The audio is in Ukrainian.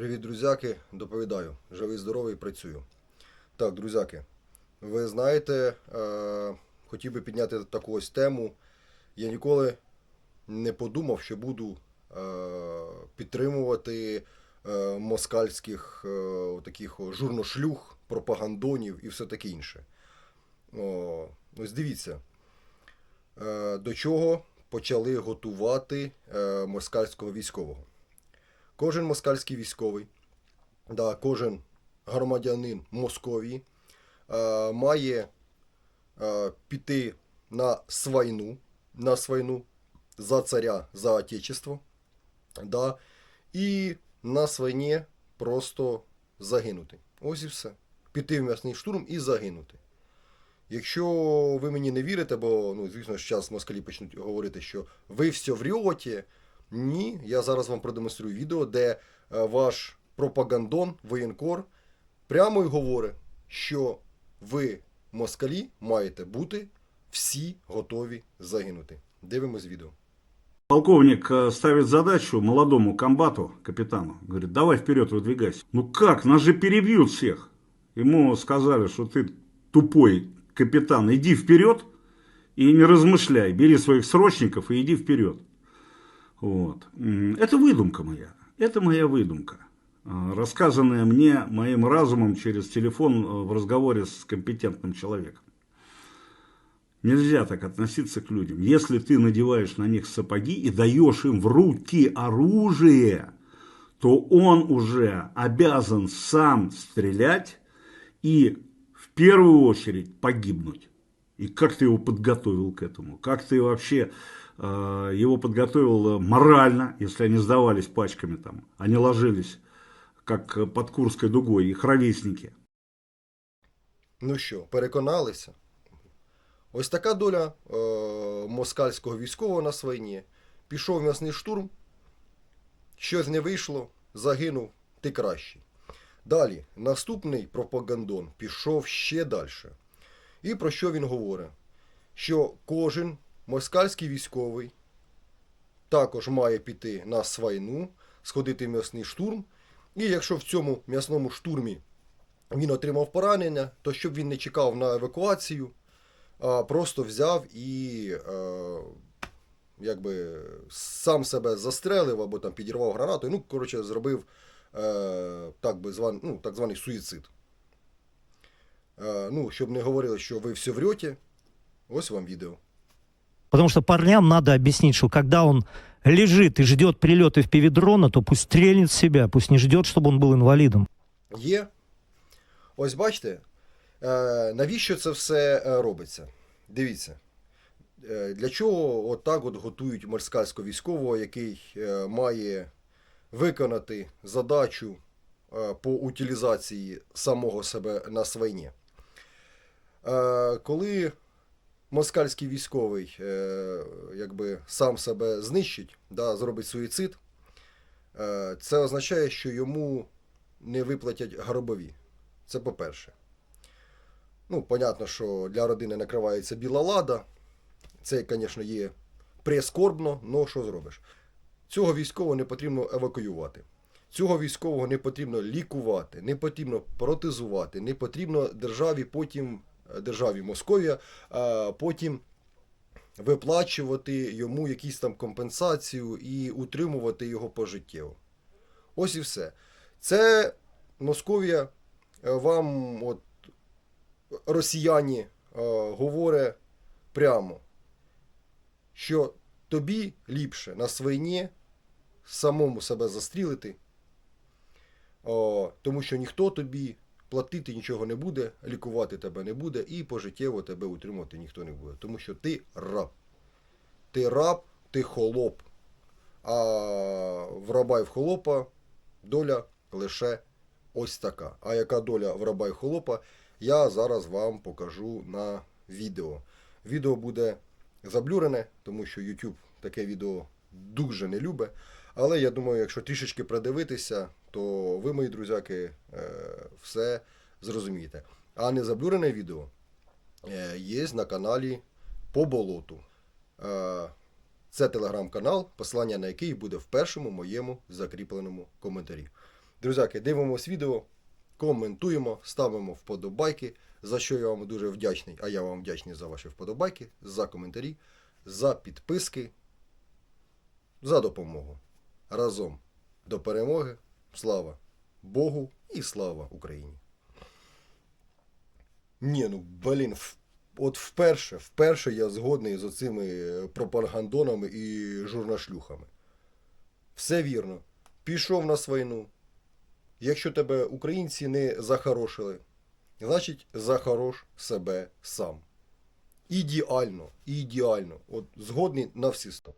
Привіт, друзяки. Доповідаю. Живий, здоровий, працюю. Так, друзяки, ви знаєте, е, хотів би підняти таку ось тему. Я ніколи не подумав, що буду е, підтримувати е, москальських е, таких журношлюх, пропагандонів і все таке інше. О, ось дивіться, е, до чого почали готувати е, москальського військового. Кожен москальський військовий, да, кожен громадянин Московії е, має е, піти на свайну, на свайну за царя, за отечество, да, і на свині просто загинути. Ось і все. Піти в м'ясний штурм і загинути. Якщо ви мені не вірите, бо ну, звісно, зараз москалі почнуть говорити, що ви все врете, ні, я зараз вам продемонструю відео, де е, ваш пропагандон, воєнкор, прямо й говорить, що ви, москалі, маєте бути всі готові загинути. Дивимось відео. Полковник э, ставит задачу молодому комбату, капитану. Говорит, давай вперед выдвигайся. Ну как, нас же перебьют всех. Ему сказали, что ты тупой капитан, иди вперед и не размышляй. Бери своих срочников и иди вперед. Вот. Это выдумка моя. Это моя выдумка. А, Рассказанная мне моим разумом через телефон э, в разговоре с компетентным человеком. Нельзя так относиться к людям. Если ты надеваешь на них сапоги и даешь им в руки оружие, то он уже обязан сам стрелять и в первую очередь погибнуть. И как ты его подготовил к этому? Как ты вообще его подготовил э, морально, если они сдавались пачками там, они ложились как э, под Курской дугой, их ровесники. Ну що, переконалися? Ось така доля е, москальського військового на свині. Пішов м'ясний штурм, щось не вийшло, загинув, ти кращий. Далі, наступний пропагандон пішов ще далі. І про що він говорить? Що кожен москальський військовий також має піти на свайну, сходити в м'ясний штурм. І якщо в цьому м'ясному штурмі він отримав поранення, то щоб він не чекав на евакуацію, а просто взяв і е, якби сам себе застрелив або там підірвав гранатою. Ну, коротше, зробив е, так, би зван, ну, так званий суїцид. Е, ну, щоб не говорили, що ви все врете, ось вам відео. Потому что парням надо объяснить, что когда он лежит и ждет прилеты в пивидрона, то пусть стрельнет в себя, пусть не ждет, чтобы он был инвалидом. Є. Ось бачите, е, навіщо це все е, робиться? Дивіться. Е, Для чого от так от готують морськальського військового, який е, має виконати задачу е, по утилізації самого себе на свині? Е, Коли москальський військовий е, якби сам себе знищить, да, зробить суїцид, е, це означає, що йому не виплатять гробові. Це по-перше. Ну, понятно, що для родини накривається біла лада. Це, звісно, є прискорбно, але що зробиш? Цього військового не потрібно евакуювати. Цього військового не потрібно лікувати, не потрібно протезувати, не потрібно державі потім, державі Московія, потім виплачувати йому якісь там компенсацію і утримувати його пожиттєво. Ось і все. Це Московія е, вам, от, росіяни, е, говорять прямо, що тобі ліпше на свині самому себе застрілити, тому що ніхто тобі платити нічого не буде, лікувати тебе не буде і пожиттєво тебе утримувати ніхто не буде. Тому що ти раб. Ти раб, ти холоп. А в раба і в холопа доля лише ось така. А яка доля в раба і холопа, я зараз вам покажу на відео. Відео буде заблюрене, тому що YouTube таке відео дуже не любить. Але я думаю, якщо трішечки придивитися, то ви, мої друзяки, е, все зрозумієте. А не заблюрене відео е, є на каналі по болоту. Е, Це телеграм-канал, посилання на який буде в першому моєму закріпленому коментарі. Друзяки, дивимось відео, коментуємо, ставимо вподобайки, за що я вам дуже вдячний. А я вам вдячний за ваші вподобайки, за коментарі, за підписки, за допомогу. Разом до перемоги. Слава Богу і слава Україні! Ні, ну блін, от вперше, вперше я згодний з оцими е, пропагандонами і журнашлюхами. Все вірно. Пішов на свойну. Якщо тебе українці не захорошили, значить захорош себе сам. Ідеально, ідеально. От згодний на всі сто.